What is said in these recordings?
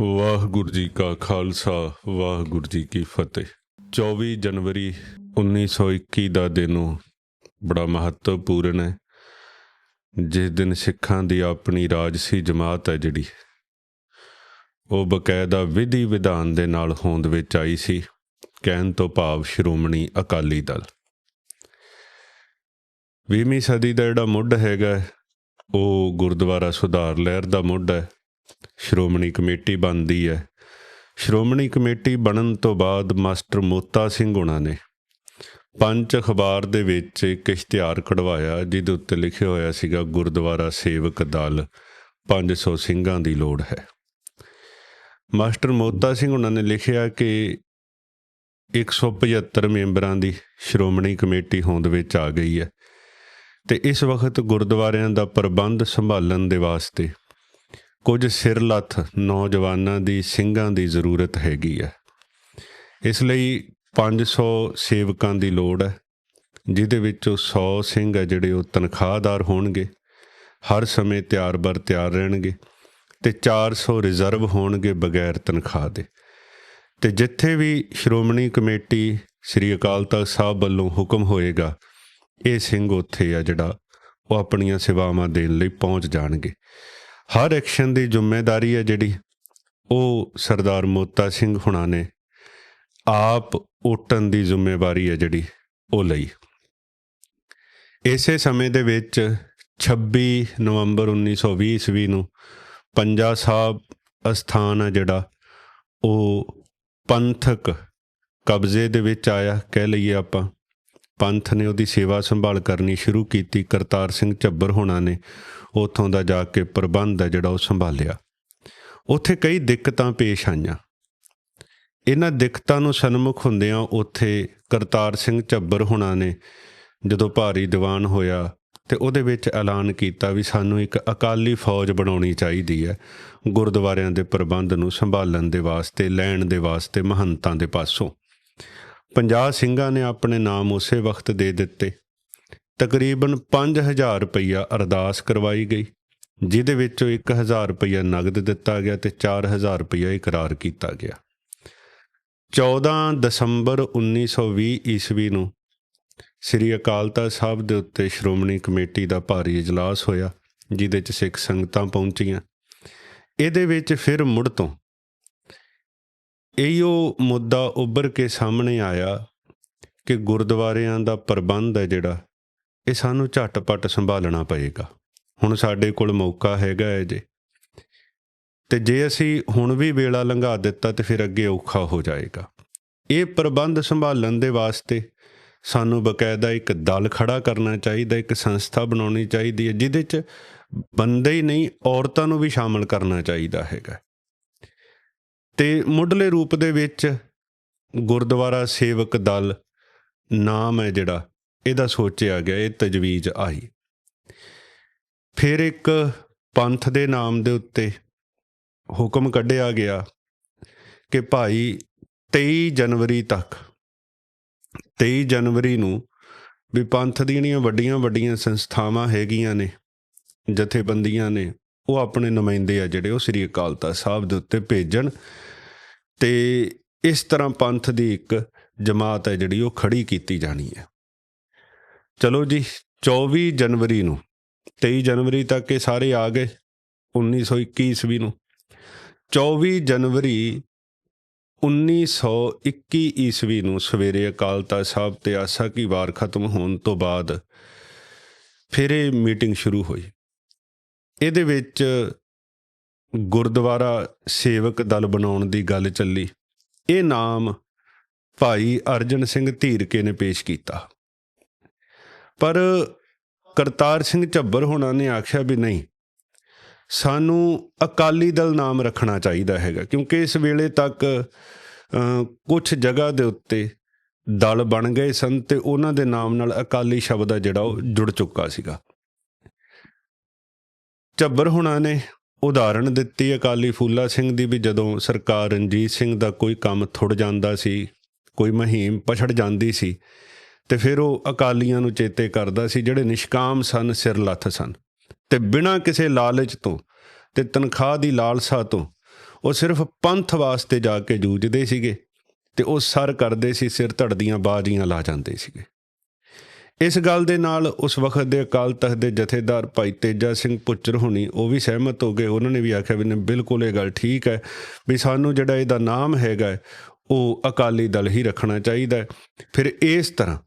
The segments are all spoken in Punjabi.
ਵਾਹਿਗੁਰੂ ਜੀ ਕਾ ਖਾਲਸਾ, ਵਾਹਿਗੁਰੂ ਜੀ ਕੀ ਫਤਿਹ। 24 ਜਨਵਰੀ 1921 ਦਾ ਦਿਨ ਬੜਾ ਮਹੱਤਵਪੂਰਨ ਹੈ। ਜਿਸ ਦਿਨ ਸਿੱਖਾਂ ਦੀ ਆਪਣੀ ਰਾਜਸੀ ਜਮਾਤ ਹੈ ਜਿਹੜੀ, ਉਹ ਬਕਾਇਦਾ ਵਿਧੀ ਵਿਧਾਨ ਦੇ ਨਾਲ ਹੋਂਦ ਵਿੱਚ ਆਈ ਸੀ, ਕਹਿਣ ਤੋਂ ਭਾਵ ਸ਼੍ਰੋਮਣੀ ਅਕਾਲੀ ਦਲ। 20ਵੀਂ ਸਦੀ ਦਾ ਜਿਹੜਾ ਮੁੱਢ ਹੈਗਾ, ਉਹ ਗੁਰਦੁਆਰਾ ਸੁਧਾਰ ਲਹਿਰ ਦਾ ਮੁੱਢ ਹੈ। ਸ਼੍ਰੋਮਣੀ ਕਮੇਟੀ ਬਣਦੀ ਹੈ। ਸ਼੍ਰੋਮਣੀ ਕਮੇਟੀ ਬਣਨ ਤੋਂ ਬਾਅਦ ਮਾਸਟਰ ਮੋਤਾ ਸਿੰਘ ਹੁਣਾਂ ਨੇ ਪੰਜ ਅਖਬਾਰ ਦੇ ਵਿੱਚ ਇੱਕ ਇਸ਼ਤਿਹਾਰ ਕਢਵਾਇਆ, ਜਿਹਦੇ ਉੱਤੇ ਲਿਖਿਆ ਹੋਇਆ ਸੀਗਾ, ਗੁਰਦੁਆਰਾ ਸੇਵਕ ਦਲ 500 ਸਿੰਘਾਂ ਦੀ ਲੋੜ ਹੈ। ਮਾਸਟਰ ਮੋਤਾ ਸਿੰਘ ਉਹਨਾਂ ਨੇ ਲਿਖਿਆ ਕਿ 175 ਮੈਂਬਰਾਂ ਦੀ ਸ਼੍ਰੋਮਣੀ ਕਮੇਟੀ ਹੋਂਦ ਵਿੱਚ ਆ ਗਈ ਹੈ ਤੇ ਇਸ ਵਕਤ ਗੁਰਦੁਆਰਿਆਂ ਦਾ ਪ੍ਰਬੰਧ ਸੰਭਾਲਣ ਦੇ ਵਾਸਤੇ ਕੁਝ ਸਿਰਲੱਥ ਨੌਜਵਾਨਾਂ ਦੀ ਸਿੰਘਾਂ ਦੀ ਜ਼ਰੂਰਤ ਹੈਗੀ ਹੈ। ਇਸ ਲਈ 500 ਸੇਵਕਾਂ ਦੀ ਲੋੜ ਹੈ, ਜਿਹਦੇ ਵਿੱਚੋਂ 100 ਸਿੰਘ ਹੈ ਜਿਹੜੇ ਉਹ ਤਨਖਾਹਦਾਰ ਹੋਣਗੇ, ਹਰ ਸਮੇਂ ਤਿਆਰ ਬਰ ਤਿਆਰ ਰਹਿਣਗੇ ਤੇ 400 ਰਿਜ਼ਰਵ ਹੋਣਗੇ ਬਗੈਰ ਤਨਖਾਹ ਦੇ। ਤੇ ਜਿੱਥੇ ਵੀ ਸ਼੍ਰੋਮਣੀ ਕਮੇਟੀ ਸ੍ਰੀ ਅਕਾਲ ਤਖਤ ਸਾਹਿਬ ਵੱਲੋਂ ਹੁਕਮ ਹੋਏਗਾ, ਇਹ ਸਿੰਘ ਉੱਥੇ ਆ ਜਿਹੜਾ ਉਹ ਆਪਣੀਆਂ ਸੇਵਾਵਾਂ ਦੇਣ ਲਈ ਪਹੁੰਚ ਜਾਣਗੇ। ਹਰ ਐਕਸ਼ਨ ਦੀ ਜ਼ਿੰਮੇਵਾਰੀ ਹੈ ਜਿਹੜੀ। ਉਹ ਸਰਦਾਰ ਮੋਤਾ ਸਿੰਘ ਹੁਣਾਂ ਨੇ ਆਪ ਓਟਣ ਦੀ ਜ਼ਿੰਮੇਵਾਰੀ ਹੈ ਜਿਹੜੀ ਉਹ ਲਈ। ਇਸੇ ਸਮੇਂ ਦੇ ਵਿੱਚ 26 ਨਵੰਬਰ 1920 ਈਸਵੀ ਨੂੰ ਪੰਜਾ ਸਾਹਿਬ ਅਸਥਾਨ ਹੈ ਜਿਹੜਾ, ਉਹ ਪੰਥਕ ਕਬਜ਼ੇ ਦੇ ਵਿੱਚ ਆਇਆ, ਕਹਿ ਲਈਏ ਆਪਾਂ। ਪੰਥ ਨੇ ਉਹਦੀ ਸੇਵਾ ਸੰਭਾਲ ਕਰਨੀ ਸ਼ੁਰੂ ਕੀਤੀ। ਕਰਤਾਰ ਸਿੰਘ ਝੱਬਰ ਹੋਣਾ ਨੇ ਉਥੋਂ ਦਾ ਜਾ ਕੇ ਪ੍ਰਬੰਧ ਹੈ ਜਿਹੜਾ ਉਹ ਸੰਭਾਲਿਆ। ਉੱਥੇ ਕਈ ਦਿੱਕਤਾਂ ਪੇਸ਼ ਆਈਆਂ। ਇਹਨਾਂ ਦਿੱਕਤਾਂ ਨੂੰ ਸਨਮੁਖ ਹੁੰਦਿਆਂ ਉੱਥੇ ਕਰਤਾਰ ਸਿੰਘ ਝੱਬਰ ਹੋਣਾ ਨੇ ਜਦੋਂ ਭਾਰੀ ਦੀਵਾਨ ਹੋਇਆ ਤੇ ਉਹਦੇ ਵਿੱਚ ਐਲਾਨ ਕੀਤਾ ਵੀ ਸਾਨੂੰ ਇੱਕ ਅਕਾਲੀ ਫੌਜ ਬਣਾਉਣੀ ਚਾਹੀਦੀ ਹੈ, ਗੁਰਦੁਆਰਿਆਂ ਦੇ ਪ੍ਰਬੰਧ ਨੂੰ ਸੰਭਾਲਣ ਦੇ ਵਾਸਤੇ, ਲੈਣ ਦੇ ਵਾਸਤੇ ਮਹੰਤਾਂ ਦੇ ਪਾਸੋਂ। 50 ਸਿੰਘਾਂ ਨੇ ਆਪਣੇ ਨਾਮ ਉਸੇ ਵਕਤ ਦੇ ਦਿੱਤੇ। ਤਕਰੀਬਨ 5000 ਰੁਪਈਆ ਅਰਦਾਸ ਕਰਵਾਈ ਗਈ, ਜਿਹਦੇ ਵਿੱਚੋਂ 1000 ਰੁਪਈਆ ਨਗਦ ਦਿੱਤਾ ਗਿਆ ਤੇ 4000 ਰੁਪਈਆ ਇਕਰਾਰ ਕੀਤਾ ਗਿਆ। 14 ਦਸੰਬਰ 1920 ਈਸਵੀ ਨੂੰ ਸ੍ਰੀ ਅਕਾਲ ਤਖਤ ਸਾਹਿਬ ਦੇ ਉੱਤੇ ਸ਼੍ਰੋਮਣੀ ਕਮੇਟੀ ਦਾ ਭਾਰੀ ਇਜਲਾਸ ਹੋਇਆ, ਜਿਹਦੇ 'ਚ ਸਿੱਖ ਸੰਗਤਾਂ ਪਹੁੰਚੀਆਂ। ਇਹਦੇ ਵਿੱਚ ਫਿਰ ਮੁੜ ਤੋਂ ਇਹੋ ਮੁੱਦਾ ਉੱਭਰ ਕੇ ਸਾਹਮਣੇ ਆਇਆ ਕਿ ਗੁਰਦੁਆਰਿਆਂ ਦਾ ਪ੍ਰਬੰਧ ਹੈ ਜਿਹੜਾ, ਇਹ ਸਾਨੂੰ ਝਟਪਟ ਸੰਭਾਲਣਾ ਪਏਗਾ। ਹੁਣ ਸਾਡੇ ਕੋਲ ਮੌਕਾ ਹੈਗਾ ਹੈ ਜੇ। ਤੇ ਜੇ ਅਸੀਂ ਹੁਣ ਵੀ ਵੇਲਾ ਲੰਘਾ ਦਿੱਤਾ ਤੇ ਫਿਰ ਅੱਗੇ ਔਖਾ ਹੋ ਜਾਏਗਾ। ਇਹ ਪ੍ਰਬੰਧ ਸੰਭਾਲਣ ਦੇ ਵਾਸਤੇ ਸਾਨੂੰ ਬਕਾਇਦਾ ਇੱਕ ਦਲ ਖੜਾ ਕਰਨਾ ਚਾਹੀਦਾ, ਇੱਕ ਸੰਸਥਾ ਬਣਾਉਣੀ ਚਾਹੀਦੀ ਹੈ, ਜਿਹਦੇ 'ਚ ਬੰਦੇ ਹੀ ਨਹੀਂ, ਔਰਤਾਂ ਨੂੰ ਵੀ ਸ਼ਾਮਲ ਕਰਨਾ ਚਾਹੀਦਾ ਹੈਗਾ। ਤੇ ਮੁੱਢਲੇ ਰੂਪ ਦੇ ਵਿੱਚ ਗੁਰਦੁਆਰਾ ਸੇਵਕ ਦਲ ਨਾਮ ਹੈ ਜਿਹੜਾ, ਇਹਦਾ ਸੋਚਿਆ ਗਿਆ, ਇਹ ਤਜਵੀਜ਼ ਆਈ ਫਿਰ ਇੱਕ ਪੰਥ ਦੇ ਨਾਮ ਦੇ ਉੱਤੇ ਹੁਕਮ ਕੱਢਿਆ ਗਿਆ ਕਿ ਭਾਈ 23 ਜਨਵਰੀ ਤੱਕ 23 ਜਨਵਰੀ ਨੂੰ ਵੀ ਪੰਥ ਦੀਆਂ ਜਿਹੜੀਆਂ ਵੱਡੀਆਂ ਵੱਡੀਆਂ ਸੰਸਥਾਵਾਂ ਹੈਗੀਆਂ ਨੇ, ਜਥੇਬੰਦੀਆਂ ਨੇ ਉਹ ਆਪਣੇ ਨੁਮਾਇੰਦੇ ਆ ਜਿਹੜੇ, ਉਹ ਸ੍ਰੀ ਅਕਾਲ ਤਖਤ ਸਾਹਿਬ ਦੇ ਉੱਤੇ ਭੇਜਣ। ਤੇ ਇਸ ਤਰ੍ਹਾਂ ਪੰਥ ਦੀ ਇੱਕ ਜਮਾਤ ਹੈ ਜਿਹੜੀ, ਉਹ ਖੜੀ ਕੀਤੀ ਜਾਣੀ ਹੈ। ਚਲੋ ਜੀ 24 ਜਨਵਰੀ ਨੂੰ 23 ਜਨਵਰੀ ਤੱਕ ਇਹ ਸਾਰੇ ਆ ਗਏ 1921 ਈਸਵੀ ਨੂੰ। 24 ਜਨਵਰੀ 1921 ਈਸਵੀ ਨੂੰ ਸਵੇਰੇ ਅਕਾਲ ਤਖਤ ਸਾਹਿਬ ਤੇ ਆਸਾ ਕੀ ਵਾਰ ਖਤਮ ਹੋਣ ਤੋਂ ਬਾਅਦ ਫਿਰ ਇਹ ਮੀਟਿੰਗ ਸ਼ੁਰੂ ਹੋਈ। ਇਹਦੇ ਵਿੱਚ ਗੁਰਦੁਆਰਾ ਸੇਵਕ ਦਲ ਬਣਾਉਣ ਦੀ ਗੱਲ ਚੱਲੀ। ਇਹ ਨਾਮ ਭਾਈ ਅਰਜਨ ਸਿੰਘ ਧੀਰਕੇ ਨੇ ਪੇਸ਼ ਕੀਤਾ। ਪਰ ਕਰਤਾਰ ਸਿੰਘ ਝੱਬਰ ਹੋਣਾ ਨੇ ਆਖਿਆ ਵੀ ਨਹੀਂ, ਸਾਨੂੰ ਅਕਾਲੀ ਦਲ ਨਾਮ ਰੱਖਣਾ ਚਾਹੀਦਾ ਹੈਗਾ, ਕਿਉਂਕਿ ਇਸ ਵੇਲੇ ਤੱਕ ਕੁਝ ਜਗ੍ਹਾ ਦੇ ਉੱਤੇ ਦਲ ਬਣ ਗਏ ਸਨ ਤੇ ਉਹਨਾਂ ਦੇ ਨਾਮ ਨਾਲ ਅਕਾਲੀ ਸ਼ਬਦ ਆ ਜਿਹੜਾ ਉਹ ਜੁੜ ਚੁੱਕਾ ਸੀਗਾ। ਝੱਬਰ ਹੁਣਾਂ ਨੇ ਉਦਾਹਰਣ ਦਿੱਤੀ ਅਕਾਲੀ ਫੂਲਾ ਸਿੰਘ ਦੀ ਵੀ ਜਦੋਂ ਸਰਕਾਰ ਰਣਜੀਤ ਸਿੰਘ ਦਾ ਕੋਈ ਕੰਮ ਥੁੜ ਜਾਂਦਾ ਸੀ, ਕੋਈ ਮਹੀਮ ਪਛੜ ਜਾਂਦੀ ਸੀ ਤੇ ਫਿਰ ਉਹ ਅਕਾਲੀਆਂ ਨੂੰ ਚੇਤੇ ਕਰਦਾ ਸੀ, ਜਿਹੜੇ ਨਿਸ਼ਕਾਮ ਸਨ ਸਿਰ ਲੱਥ ਸਨ ਤੇ ਬਿਨਾਂ ਕਿਸੇ ਲਾਲਚ ਤੋਂ ਤੇ ਤਨਖਾਹ ਦੀ ਲਾਲਸਾ ਤੋਂ ਉਹ ਸਿਰਫ ਪੰਥ ਵਾਸਤੇ ਜਾ ਕੇ ਜੂਝਦੇ ਸੀਗੇ ਤੇ ਉਹ ਸਰ ਕਰਦੇ ਸੀ, ਸਿਰ ਧੜਦੀਆਂ ਬਾਜ਼ੀਆਂ ਲਾ ਜਾਂਦੇ ਸੀਗੇ। ਇਸ ਗੱਲ ਦੇ ਨਾਲ ਉਸ ਵਕਤ ਦੇ ਅਕਾਲ ਤਖਤ ਦੇ ਜਥੇਦਾਰ ਭਾਈ ਤੇਜਾ ਸਿੰਘ ਪੁੱਚਰ ਹੋਣੀ, ਉਹ ਵੀ ਸਹਿਮਤ ਹੋ ਗਏ। ਉਹਨਾਂ ਨੇ ਵੀ ਆਖਿਆ ਵੀ ਨਹੀਂ, ਬਿਲਕੁਲ ਇਹ ਗੱਲ ਠੀਕ ਹੈ ਵੀ ਸਾਨੂੰ ਜਿਹੜਾ ਇਹਦਾ ਨਾਮ ਹੈਗਾ ਉਹ ਅਕਾਲੀ ਦਲ ਹੀ ਰੱਖਣਾ ਚਾਹੀਦਾ ਹੈ। ਫਿਰ ਇਸ ਤਰ੍ਹਾਂ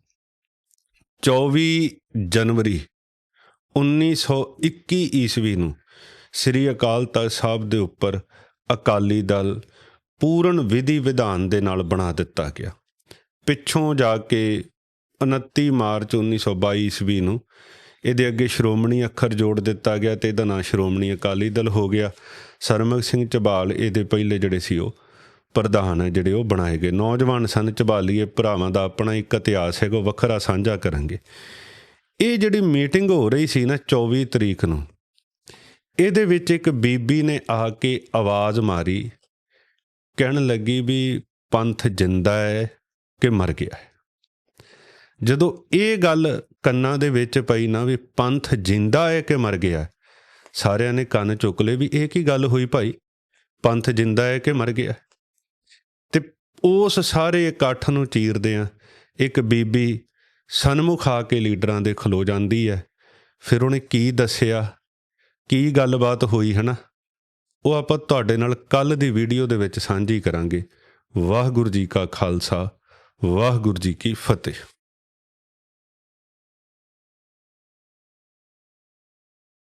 24 ਜਨਵਰੀ 1921 ਈਸਵੀ ਨੂੰ ਸ੍ਰੀ ਅਕਾਲ ਤਖਤ ਸਾਹਿਬ ਦੇ ਉੱਪਰ ਅਕਾਲੀ ਦਲ ਪੂਰਨ ਵਿਧੀ ਵਿਧਾਨ ਦੇ ਨਾਲ ਬਣਾ ਦਿੱਤਾ ਗਿਆ। ਪਿੱਛੋਂ ਜਾ ਕੇ 29 ਮਾਰਚ 1922 ਈਸਵੀ ਨੂੰ ਇਹਦੇ ਅੱਗੇ ਸ਼੍ਰੋਮਣੀ ਅੱਖਰ ਜੋੜ ਦਿੱਤਾ ਗਿਆ ਤੇ ਇਹਦਾ ਨਾਂ ਸ਼੍ਰੋਮਣੀ ਅਕਾਲੀ ਦਲ ਹੋ ਗਿਆ। ਸਰਮਗ ਸਿੰਘ ਝਬਾਲ ਇਹਦੇ ਪਹਿਲੇ ਜਿਹੜੇ ਸੀ ਉਹ ਪ੍ਰਧਾਨ ਹੈ ਜਿਹੜੇ ਉਹ ਬਣਾਏ ਗਏ। ਨੌਜਵਾਨ ਸਨ ਚਬਾਲੀਏ ਭਰਾਵਾਂ ਦਾ ਆਪਣਾ ਇੱਕ ਇਤਿਹਾਸ ਹੈਗਾ, ਉਹ ਵੱਖਰਾ ਸਾਂਝਾ ਕਰਾਂਗੇ। ਇਹ ਜਿਹੜੀ ਮੀਟਿੰਗ ਹੋ ਰਹੀ ਸੀ ਨਾ 24 ਤਰੀਕ ਨੂੰ, ਇਹਦੇ ਵਿੱਚ ਇੱਕ ਬੀਬੀ ਨੇ ਆ ਕੇ ਆਵਾਜ਼ ਮਾਰੀ, ਕਹਿਣ ਲੱਗੀ ਵੀ ਪੰਥ ਜਿੰਦਾ ਹੈ ਕਿ ਮਰ ਗਿਆ ਹੈ। ਜਦੋਂ ਇਹ ਗੱਲ ਕੰਨਾਂ ਦੇ ਵਿੱਚ ਪਈ ਨਾ ਵੀ ਪੰਥ ਜਿੰਦਾ ਹੈ ਕਿ ਮਰ ਗਿਆ ਸਾਰਿਆਂ ਨੇ ਕੰਨ ਚੁੱਕ ਲਏ ਵੀ ਇਹ ਕੀ ਗੱਲ ਹੋਈ ਭਾਈ? ਪੰਥ ਜਿੰਦਾ ਹੈ ਕਿ ਮਰ ਗਿਆ ਹੈ? ਤੇ ਉਸ ਸਾਰੇ ਇਕੱਠ ਨੂੰ ਚੀਰਦੇ ਆ, ਇੱਕ ਬੀਬੀ ਸਨਮੁਖ ਆ ਕੇ ਲੀਡਰਾਂ ਦੇ ਖਲੋ ਜਾਂਦੀ ਹੈ। ਫਿਰ ਉਹਨੇ ਕੀ ਦੱਸਿਆ? ਕੀ ਗੱਲਬਾਤ ਹੋਈ ਹੈ ਨਾ? ਉਹ ਆਪਾਂ ਤੁਹਾਡੇ ਨਾਲ ਕੱਲ ਦੀ ਵੀਡੀਓ ਦੇ ਵਿੱਚ ਸਾਂਝੀ ਕਰਾਂਗੇ। ਵਾਹਿਗੁਰੂ ਜੀ ਕਾ ਖਾਲਸਾ, ਵਾਹਿਗੁਰੂ ਜੀ ਕੀ ਫਤਿਹ।